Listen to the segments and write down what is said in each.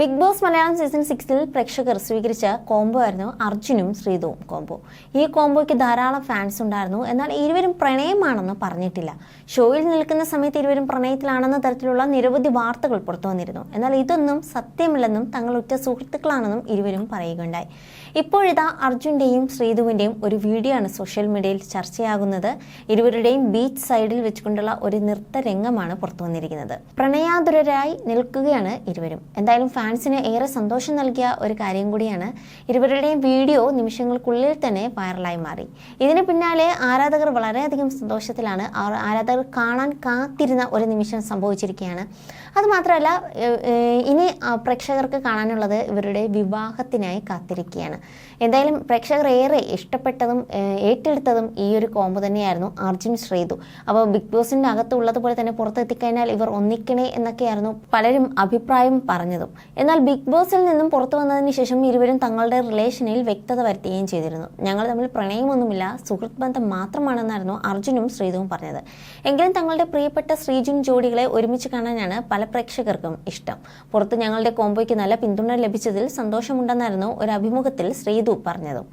Big boss Malayalam season സിക്സിൽ പ്രേക്ഷകർ സ്വീകരിച്ച കോംബോ ആയിരുന്നു അർജുനും ശ്രീതുവും കോംബോ ഈ കോംബോയ്ക്ക് ധാരാളം ഫാൻസ് ഉണ്ടായിരുന്നു. എന്നാൽ ഇരുവരും പ്രണയമാണെന്ന് പറഞ്ഞിട്ടില്ല. ഷോയിൽ നിൽക്കുന്ന സമയത്ത് ഇരുവരും പ്രണയത്തിലാണെന്ന തരത്തിലുള്ള നിരവധി വാർത്തകൾ പുറത്തു വന്നിരുന്നു. എന്നാൽ ഇതൊന്നും സത്യമല്ലെന്നും തങ്ങൾ ഉറ്റ സുഹൃത്തുക്കളാണെന്നും ഇരുവരും പറയുകയുണ്ടായി. ഇപ്പോഴിതാ അർജുന്റെയും ശ്രീതുവിന്റെയും ഒരു വീഡിയോ ആണ് സോഷ്യൽ മീഡിയയിൽ ചർച്ചയാകുന്നത്. ഇരുവരുടെയും ബീച്ച് സൈഡിൽ വെച്ചുകൊണ്ടുള്ള ഒരു നൃത്ത രംഗമാണ് പുറത്തു വന്നിരിക്കുന്നത്. പ്രണയാതുരരായി നിൽക്കുകയാണ് ഇരുവരും. എന്തായാലും ഫാൻസിന് ഏറെ സന്തോഷം നൽകിയ ഒരു കാര്യം കൂടിയാണ്. ഇരുവരുടെയും വീഡിയോ നിമിഷങ്ങൾക്കുള്ളിൽ തന്നെ വൈറലായി മാറി. ഇതിന് പിന്നാലെ ആരാധകർ വളരെയധികം സന്തോഷത്തിലാണ് ആരാധകർ കാണാൻ കാത്തിരുന്ന ഒരു നിമിഷം സംഭവിച്ചിരിക്കുകയാണ്. അതുമാത്രമല്ല ഇനി പ്രേക്ഷകർക്ക് കാണാനുള്ളത് ഇവരുടെ വിവാഹത്തിനായി കാത്തിരിക്കുകയാണ്. എന്തായാലും പ്രേക്ഷകർ ഏറെ ഇഷ്ടപ്പെട്ടതും ഏറ്റെടുത്തതും ഈ ഒരു കോമ്പ് തന്നെയായിരുന്നു അർജുൻ ശ്രീതു. അപ്പോൾ ബിഗ് ബോസിന്റെ അകത്തുള്ളതുപോലെ തന്നെ പുറത്തെത്തിക്കഴിഞ്ഞാൽ ഇവർ ഒന്നിക്കണേ എന്നൊക്കെയായിരുന്നു പലരും അഭിപ്രായം പറഞ്ഞതും. എന്നാൽ ബിഗ് ബോസിൽ നിന്നും പുറത്തു വന്നതിന് ശേഷം ഇരുവരും തങ്ങളുടെ റിലേഷനിൽ വ്യക്തത വരുത്തുകയും ചെയ്തിരുന്നു. ഞങ്ങൾ തമ്മിൽ പ്രണയമൊന്നുമില്ല സുഹൃത്ത് ബന്ധം മാത്രമാണെന്നായിരുന്നു അർജുനും ശ്രീതുവും പറഞ്ഞത്. എങ്കിലും തങ്ങളുടെ പ്രിയപ്പെട്ട ശ്രീജുൻ ജോഡികളെ ഒരുമിച്ച് കാണാനാണ് പല പ്രേക്ഷകർക്കും ഇഷ്ടം. പുറത്ത് ഞങ്ങളുടെ കോംബോയ്ക്ക് നല്ല പിന്തുണ ലഭിച്ചതിൽ സന്തോഷമുണ്ടെന്നായിരുന്നു ഒരു അഭിമുഖത്തിൽ ശ്രീതു പറഞ്ഞതും.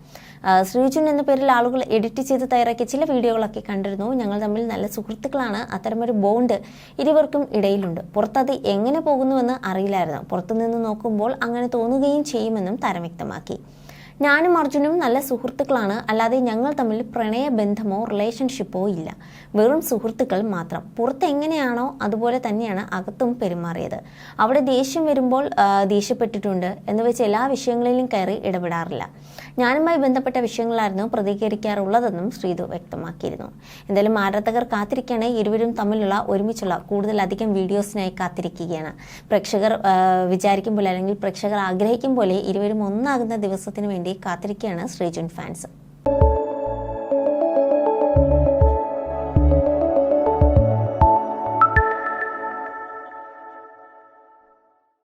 ശ്രീജുൻ എന്ന പേരിൽ ആളുകൾ എഡിറ്റ് ചെയ്ത് തയ്യാറാക്കിയ ചില വീഡിയോകളൊക്കെ കണ്ടിരുന്നു. ഞങ്ങൾ തമ്മിൽ നല്ല സുഹൃത്തുക്കളാണ്. അത്തരമൊരു ബോണ്ട് ഇരുവർക്കും ഇടയിലുണ്ട്. പുറത്തത് എങ്ങനെ പോകുന്നുവെന്ന് അറിയില്ലായിരുന്നു. പുറത്തുനിന്ന് നോക്കുമ്പോൾ അങ്ങനെ തോന്നുകയും ചെയ്യുമെന്നും താരം വ്യക്തമാക്കി. ഞാനും അർജുനും നല്ല സുഹൃത്തുക്കളാണ്. അല്ലാതെ ഞങ്ങൾ തമ്മിൽ പ്രണയബന്ധമോ റിലേഷൻഷിപ്പോ ഇല്ല. വെറും സുഹൃത്തുക്കൾ മാത്രം. പുറത്ത് എങ്ങനെയാണോ അതുപോലെ തന്നെയാണ് അകത്തും പെരുമാറിയത്. അവിടെ ദേഷ്യം വരുമ്പോൾ ദേഷ്യപ്പെട്ടിട്ടുണ്ട് എന്ന് വെച്ച് എല്ലാ വിഷയങ്ങളിലും കയറി ഇടപെടാറില്ല. ഞാനുമായി ബന്ധപ്പെട്ട വിഷയങ്ങളായിരുന്നു പ്രതികരിക്കാറുള്ളതെന്നും ശ്രീതു വ്യക്തമാക്കിയിരുന്നു. എന്തായാലും ആരാധകർ കാത്തിരിക്കുകയാണ് ഇരുവരും തമ്മിലുള്ള ഒരുമിച്ചുള്ള കൂടുതലധികം വീഡിയോസിനായി കാത്തിരിക്കുകയാണ്. പ്രേക്ഷകർ വിചാരിക്കും പോലെ അല്ലെങ്കിൽ പ്രേക്ഷകർ ആഗ്രഹിക്കും പോലെ ഇരുവരും ഒന്നാകുന്ന ദിവസത്തിന് വേണ്ടി കാത്തിരിക്കുകയാണ് ശ്രീജുൻ ഫാൻസ്.